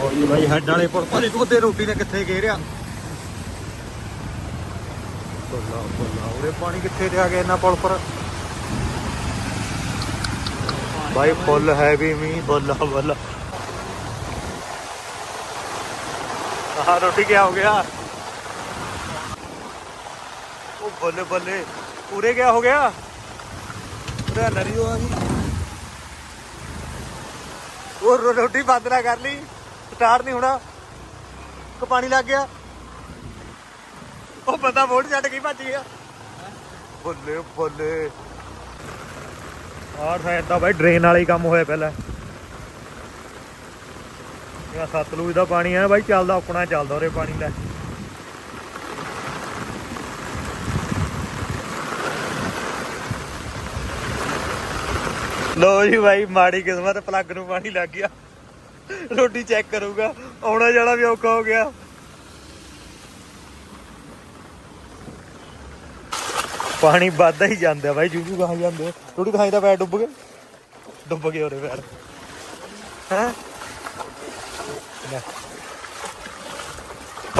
ਉਹ ਜੀ ਬਾਈ ਹੈਡ ਵਾਲੇ ਪੁਲ ਪਰ ਇੱਕ ਤੇ ਰੋਟੀ ਨੇ ਕਿੱਥੇ ਘੇਰਿਆ ਬੱਲਾ ਬੱਲਾ ਉਰੇ ਪਾਣੀ ਕਿੱਥੇ ਤੇ ਆ ਗਿਆ ਇਹਨਾਂ ਪੁਲ ਪਰ? ਬਾਈ, ਫੁੱਲ ਹੈ ਵੀ ਮੀ ਬੱਲਾ ਬੱਲਾ ਆਹ ਰੋਟੀ ਕਿਆ ਹੋ ਗਿਆ? ਉਹ ਬੱਲੇ ਬੱਲੇ ਪੂਰੇ ਕਿਆ ਹੋ ਗਿਆ? ਉਹਦਾ ਨਰੀਓ ਆ ਗਈ ਉਹ ਰੋਟੀ ਬੰਦ ਨਾ ਕਰ ਲਈ। ਸਟਾਰਟ ਨਹੀਂ ਹੋਣਾ। ਕਿ ਪਾਣੀ ਲੱਗ ਗਿਆ। ਉਹ ਬੰਦਾ ਮੋੜ ਛੱਡ ਕੇ ਹੀ ਭੱਜ ਗਿਆ। ਬੱਲੇ ਬੱਲੇ ਆਹ ਸਾਈਡ ਤਾਂ ਬਾਈ ਡਰੇਨ ਵਾਲਾ ਹੀ ਕੰਮ ਹੋਇਆ ਪਹਿਲਾਂ। ਇਹ ਸਤਲੁਜ ਦਾ ਪਾਣੀ ਆ ਬਾਈ, ਚੱਲਦਾ ਆਪਣਾ, ਚੱਲਦਾ ਉਰੇ ਪਾਣੀ ਲੈ। ਲੋ ਜੀ ਬਾਈ, ਮਾੜੀ ਕਿਸਮਤ ਪਲੱਗ ਨੂੰ ਪਾਣੀ ਲੱਗ ਗਿਆ। ਰੋਟੀ ਚੈੱਕ ਕਰੂਗਾ। ਆਉਣਾ ਜਾਣਾ ਵੀ ਔਖਾ ਹੋ ਗਿਆ। ਪਾਣੀ ਵੱਧਦਾ ਹੀ ਜਾਂਦਾ ਬਾਈ, ਜੂਜੂ ਕਹਾਂ ਜਾਂਦੇ ਥੋੜੀ ਖਾਈ ਦਾ ਪੈਰ ਡੁੱਬ ਗਏ। ਡੁੱਬ ਗਏ ਉਹਦੇ ਪੈਰ। ਹੈ?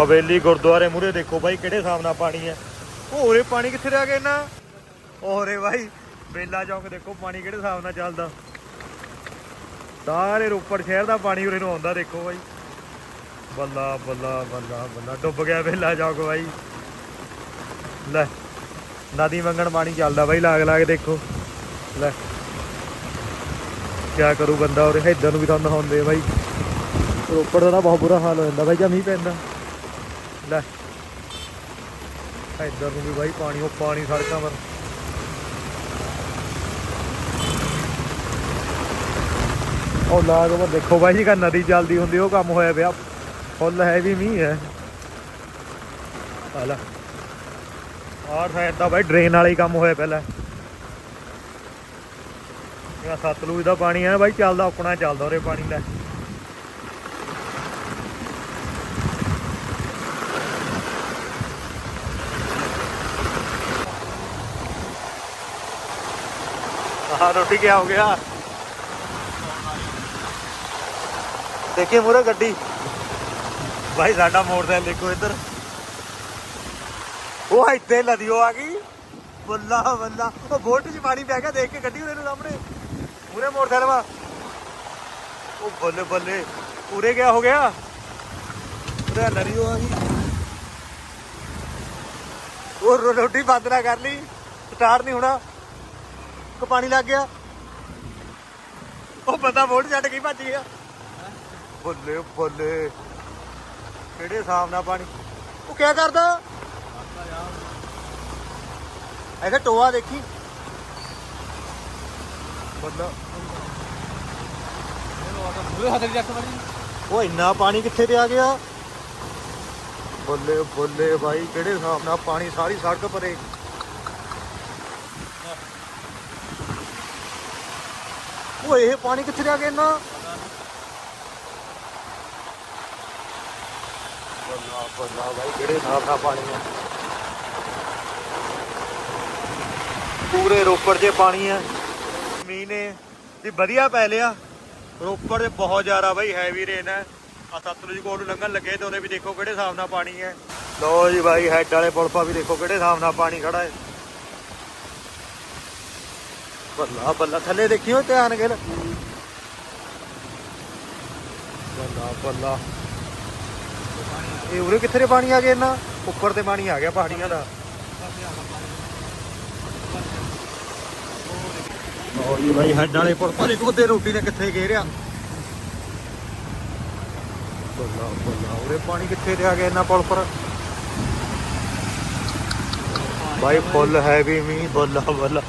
ਹਵੇਲੀ ਗੁਰਦੁਆਰੇ ਮੂਰੇ ਦੇਖੋ ਬਾਈ, ਕਿਹੜੇ ਹਿਸਾਬ ਨਾਲ ਪਾਣੀ ਹੈ। ਉਹ ਉਰੇ ਪਾਣੀ ਕਿੱਥੇ ਰਹਿ ਗਿਆ ਇਹਨਾਂ ਉਹਰੇ ਬਾਈ, ਬੇਲਾ ਚੌਕ ਦੇਖੋ, ਪਾਣੀ ਕਿਹੜੇ ਹਿਸਾਬ ਨਾਲ ਚੱਲਦਾ। ਸਾਰੇ ਰੋਪੜ ਸ਼ਹਿਰ ਦਾ ਪਾਣੀ ਉਰੇ ਨੂੰ ਆਉਂਦਾ ਦੇਖੋ ਬਾਈ। ਬੱਲਾ ਬੱਲਾ ਬੱਲਾ ਬੱਲਾ। ਡੁੱਬ ਗਿਆ ਬੇਲਾ ਚੌਕ ਬਾਈ। ਲੈ, ਨਦੀ ਮੰਗਣ ਪਾਣੀ ਚੱਲਦਾ ਬਾਈ ਲਾਗ ਲਾਗ ਦੇਖੋ। ਲੈ, ਕਿਆ ਕਰੂ ਬੰਦਾ ਉਰੇ? ਇੱਧਰ ਨੂੰ ਵੀ ਤਾਂ ਹੁੰਦੇ ਬਾਈ। ਰੋਪੜ ਦਾ ਤਾਂ ਬਹੁਤ ਬੁਰਾ ਹਾਲ ਹੋ ਜਾਂਦਾ ਬਾਈ, ਜਾਂ ਮੀਂਹ ਪੈਂਦਾ। ਲੈ, ਇੱਧਰ ਨੂੰ ਵੀ ਬਾਈ ਪਾਣੀ, ਉਹ ਪਾਣੀ ਸੜਕਾਂ ਪਰ ਉਹ ਲਾਗ ਉਹ ਦੇਖੋ ਬਾਈ ਜੀ ਕਾ ਨਦੀ ਚੱਲਦੀ ਹੁੰਦੀ, ਉਹ ਕੰਮ ਹੋਇਆ ਪਿਆ। ਫੁੱਲ ਹੈ ਵੀ ਮੀਂਹ ਹੈ। ਹਾਲਾ ਆਹ ਸਾਈਡ ਤਾਂ ਬਾਈ ਡਰੇਨ ਵਾਲਾ ਹੀ ਕੰਮ ਹੋਇਆ ਪਹਿਲਾਂ। ਇਹ ਸਤਲੁਜ ਦਾ ਪਾਣੀ ਹੈ ਬਾਈ, ਚੱਲਦਾ ਆਪਣਾ ਚੱਲਦਾ ਉਰੇ ਪਾਣੀ ਲੈ। ਆਹ ਰੋਟੀ ਕਿਆ ਹੋ ਗਿਆ? ਦੇਖੀਏ ਮੂਰੇ ਗੱਡੀ? ਭਾਈ ਸਾਡਾ ਮੋਟਰਸਾਈਕਲ ਦੇਖੋ ਇੱਧਰ। ਉਹ ਇੱਥੇ ਲਦੀਓ ਆ ਗਈ। ਬੱਲਾ ਬੱਲਾ। ਉਹ ਬੋਟ 'ਚ ਪਾਣੀ ਪੈ ਗਿਆ, ਦੇਖ ਕੇ ਗੱਡੀ ਉਹਨੇ ਸਾਹਮਣੇ। ਮੂਰੇ ਮੋਟਰਸਾਈਕਲ ਵਾ। ਉਹ ਬੱਲੇ ਬੱਲੇ। ਪੂਰੇ ਗਿਆ ਹੋ ਗਿਆ? ਉਹਦਾ ਲਰੀਓ ਆ ਗਈ। ਉਹ ਰੋਟੀ ਬੰਦ ਨਾ ਕਰ ਲਈ। ਸਟਾਰਟ ਨਹੀਂ ਹੋਣਾ। ਕਿ ਪਾਣੀ ਲੱਗ ਗਿਆ। ਉਹ ਬੰਦਾ ਮੋੜ ਛੱਡ ਕੇ ਹੀ ਭੱਜ ਗਿਆ। ਬੱਲੇ ਬੱਲੇ ਕਿਹੜੇ ਹਿਸਾਬ ਨਾਲ ਪਾਣੀ? ਉਹ ਕਿਆ ਕਰਦਾ? ਐਸਾ ਟੋਆ ਦੇਖੀ। ਬੱਲਾ ਪੂਰੇ ਹੱਥ ਜੱਟ ਮਾਰੀ ਉਹ ਇੰਨਾ ਪਾਣੀ ਕਿੱਥੇ ਤੇ ਆ ਗਿਆ? ਬੱਲੇ ਬੱਲੇ ਭਾਈ ਕਿਹੜੇ ਹਿਸਾਬ ਨਾਲ ਪਾਣੀ ਸਾਰੀ ਸੜਕ ਪਰੇ? ਉਹ ਇਹ ਪਾਣੀ ਕਿੱਥੇ ਤੇ ਆ ਗਿਆ ਇੰਨਾ? ਬੱਲਾ ਬੱਲਾ ਭਾਈ ਕਿਹੜੇ ਹਿਸਾਬ ਨਾਲ ਪਾਣੀ ਹੈ ਪੂਰੇ ਰੋਪੜ 'ਚ ਪਾਣੀ ਹੈ ਮੀਂਹ ਨੇ ਵਧੀਆ ਪੈ ਲਿਆ। ਰੋਪੜ 'ਚ ਬਹੁਤ ਜ਼ਿਆਦਾ ਬਾਈ ਹੈਵੀ ਰੇਨ ਹੈ ਆ ਸਤਲੁਜ ਕੋਲ ਨੂੰ ਲੰਘਣ ਲੱਗੇ ਤੇ ਉਹਨੇ ਵੀ ਦੇਖੋ ਕਿਹੜੇ ਹਿਸਾਬ ਨਾਲ ਪਾਣੀ ਹੈ ਲੋ ਜੀ ਬਾਈ ਹੈਡ ਵਾਲੇ ਪੁਲ ਪਾ ਵੀ ਦੇਖੋ ਕਿਹੜੇ ਹਿਸਾਬ ਨਾਲ ਪਾਣੀ ਖੜਾ ਹੈ। ਬੱਲਾ ਬੱਲਾ, ਥੱਲੇ ਦੇਖਿਓ ਧਿਆਨ ਗਿਲ। ਬੱਲਾ ਬੱਲਾ। ਇਹ ਉਰੇ ਕਿੱਥੇ ਦੇ ਪਾਣੀ ਆ ਗਿਆ ਇਹਨਾਂ ਉੱਪਰ ਤੇ ਪਾਣੀ ਆ ਗਿਆ ਪਹਾੜੀਆਂ ਦਾ। ਉਹ ਜੀ ਬਾਈ, ਹੈਡ ਵਾਲੇ ਪੁਲ ਪਰ ਇੱਕ ਰੋਟੀ ਨੇ ਕਿੱਥੇ ਘੇਰਿਆ ਬੱਲਾ ਬੱਲਾ ਉਰੇ ਪਾਣੀ ਕਿੱਥੇ ਤੇ ਆ ਗਿਆ ਇਹਨਾਂ ਪੁਲ ਪਰ? ਬਾਈ, ਫੁੱਲ ਹੈ ਵੀ ਮੀ ਬੱਲਾ ਬੱਲਾ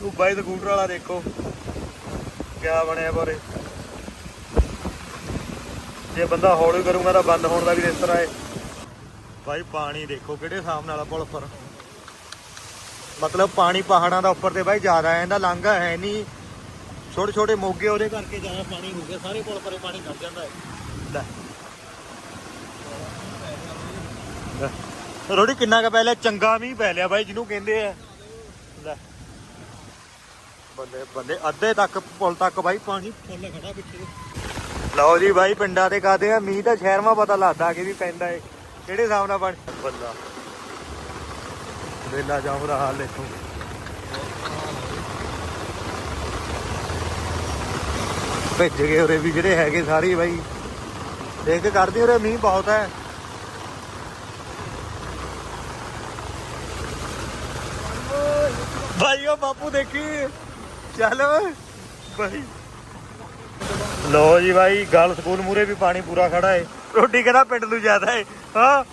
ਤੂੰ ਬਾਈ, ਸਕੂਟਰ ਵਾਲਾ ਦੇਖੋ। ਕਿਆ ਬਣਿਆ ਬਾਰੇ? ਜੇ ਬੰਦਾ ਹੌਲੀ ਕਰੂਗਾ ਤਾਂ ਬੰਦ ਹੋਣ ਦਾ ਵੀ ਇਸ ਹੈ ਬਾਈ ਪਾਣੀ ਦੇਖੋ ਕਿਹੜੇ ਹਿਸਾਬ ਨਾਲ ਪੁਲ ਪਰ ਮਤਲਬ ਪਾਣੀ ਪਹਾੜਾਂ ਦਾ ਉੱਪਰ ਤੇ ਬਾਈ ਜ਼ਿਆਦਾ ਹੈ ਇਹਦਾ ਲਾਂਘਾ ਹੈ ਨਹੀਂ। ਛੋਟੇ ਛੋਟੇ ਮੋਗੇ ਉਹਦੇ ਕਰਕੇ ਜ਼ਿਆਦਾ ਪਾਣੀ ਹੋ ਗਿਆ, ਸਾਰੇ ਪੁਲ ਪਰੇ ਪਾਣੀ ਖੜ ਜਾਂਦਾ ਹੈ। ਲੈ। ਰੋੜੀ ਕਿੰਨਾ ਕੁ ਪੈ ਲਿਆ? ਚੰਗਾ ਮੀਂਹ ਪੈ ਲਿਆ ਬਾਈ ਜਿਹਨੂੰ ਕਹਿੰਦੇ ਆ। ਲੈ। ਬੱਲੇ ਬੱਲੇ ਅੱਧੇ ਤੱਕ ਪੁਲ ਤੱਕ ਬਾਈ ਪਾਣੀ ਫੁੱਲ ਖੜਾ ਪਿੱਛੇ। ਲਓ ਜੀ ਬਾਈ ਪਿੰਡਾਂ ਤੇ ਕਹਦੇ ਆ। ਮੀਂਹ ਤਾਂ ਸ਼ਹਿਰ ਮਾ ਪਤਾ ਲੱਗਦਾ ਕਿ ਵੀ ਪੈਂਦਾ ਏ। ਕਿਹੜੇ ਹਿਸਾਬ ਨਾਲ ਪਾਣੀ ਬੱਲਾ ਵੇਲਾ ਜਾਮ ਦਾ ਹਾਲ ਦੇਖੋ ਭਿੱਜ ਗਏ ਉਰੇ ਵੀ ਜਿਹੜੇ ਹੈਗੇ ਸਾਰੇ ਬਾਈ। ਦੇਖ ਕੇ ਕਰਦੇ ਉਰੇ ਮੀਂਹ ਬਹੁਤ ਹੈ। ਭਾਈ ਉਹ ਬਾਪੂ ਦੇਖੀ। ਚੱਲ ਭਾਈ ਲੋ ਜੀ ਭਾਈ ਗੱਲ ਸਕੂਲ ਮੂਰੇ ਵੀ ਪਾਣੀ ਪੂਰਾ ਖੜਾ ਏ। ਰੋਟੀ ਕਿਹੜਾ ਪਿੰਡ ਨੂੰ ਜ਼ਿਆਦਾ ਏ, ਹਾਂ?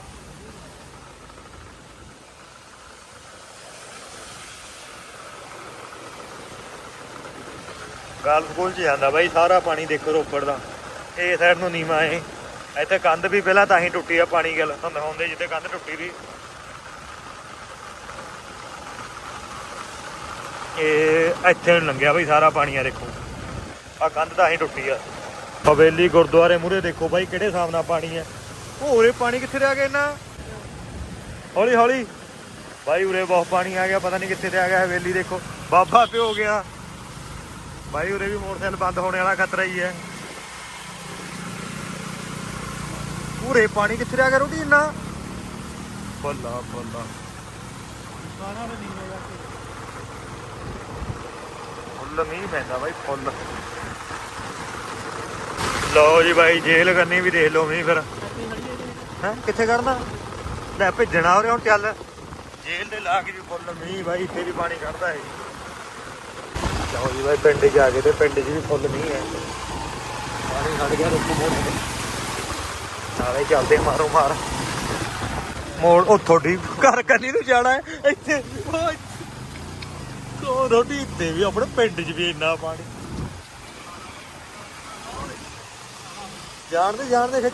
ਗੱਲ ਸਕੂਲ ਚ ਜਾਂਦਾ ਬਾਈ, ਸਾਰਾ ਪਾਣੀ ਦੇਖੋ ਰੋਪੜ ਦਾ। ਇਹ ਸਾਈਡ ਨੂੰ ਨੀਵਾ ਏ। ਇੱਥੇ ਕੰਧ ਵੀ ਪਹਿਲਾਂ ਤਾਂ ਹੀ ਟੁੱਟੀ ਆ ਪਾਣੀ ਗੱਲ ਤੁਹਾਨੂੰ ਦਿਖਾਉਂਦੇ ਜਿੱਥੇ ਕੰਧ ਟੁੱਟੀ ਦੀ। ਇਹ ਇੱਥੇ ਨੂੰ ਲੰਘਿਆ ਬਈ, ਸਾਰਾ ਪਾਣੀ ਆ ਦੇਖੋ। ਆ ਕੰਧ ਤਾਂ ਹੀ ਟੁੱਟੀ ਆ। ਹਵੇਲੀ ਗੁਰਦੁਆਰੇ ਮੂਰੇ ਦੇਖੋ ਬਾਈ ਕਿਹੜੇ ਹਿਸਾਬ ਨਾਲ ਪਾਣੀ ਹੈ ਉਹ ਉਰੇ ਪਾਣੀ ਕਿੱਥੇ ਰਹਿ ਗਿਆ ਇਹਨਾਂ ਹੌਲੀ ਹੌਲੀ। ਬਾਈ ਉਰੇ ਬਹੁਤ ਪਾਣੀ ਆ ਗਿਆ ਪਤਾ ਨਹੀਂ ਕਿੱਥੇ ਤੇ ਆ ਗਿਆ ਹਵੇਲੀ ਦੇਖੋ। ਬਾਬਾ ਹੋ ਗਿਆ। ਬਾਈ ਉਰੇ ਵੀ ਮੋਟਰਸਾਈਕਲ ਬੰਦ ਹੋਣੇ ਵਾਲਾ ਖਤਰਾ ਹੀ ਹੈ। ਪੂਰੇ ਪਾਣੀ ਕਿੱਥੇ ਰਹਿ ਗਿਆ ਰੋਟੀ ਇੰਨਾ? ਬੱਲਾ ਬੱਲਾ। ਫੁੱਲ ਮੀਂਹ ਪੈਂਦਾ ਬਾਈ ਫੁੱਲ। ਲਓ ਜੀ ਬਾਈ ਜੇਲ ਕਰਨੀ ਵੀ ਦੇਖ ਲਓ ਮੀਂਹ ਫਿਰ। ਹੈ, ਕਿੱਥੇ ਕਰਨਾ? ਲੈ ਭੇਜਣਾ ਉਰੇ ਹੁਣ ਚੱਲ। ਜੇਲ੍ਹ ਦੇ ਲਾ ਕੇ ਵੀ ਫੁੱਲ ਮੀਂਹ ਬਾਈ, ਇੱਥੇ ਵੀ ਪਾਣੀ ਕੱਢਦਾ ਹੈ ਲਓ ਜੀ ਬਾਈ, ਪਿੰਡ 'ਚ ਆ ਗਏ ਤੇ ਪਿੰਡ 'ਚ ਵੀ ਫੁੱਲ ਮੀਂਹ ਹੈ ਪਾਣੀ ਖੜ ਗਿਆ ਰੁੱਕ ਮੋੜ ਨਾਲੇ ਚੱਲਦੇ ਮਾਰੋ ਮਾਰ। ਮੋੜ ਉਹ ਤੁਹਾਡੀ ਘਰ ਕੰਨੀ ਨੂੰ ਜਾਣਾ ਹੈ ਇੱਥੇ ਉਹ ਤੋ ਰੋਟੀ ਵੀ ਆਪਣੇ ਪਿੰਡ 'ਚ ਵੀ ਇੰਨਾ ਪਾਣੀ। Yardı yardı kaçı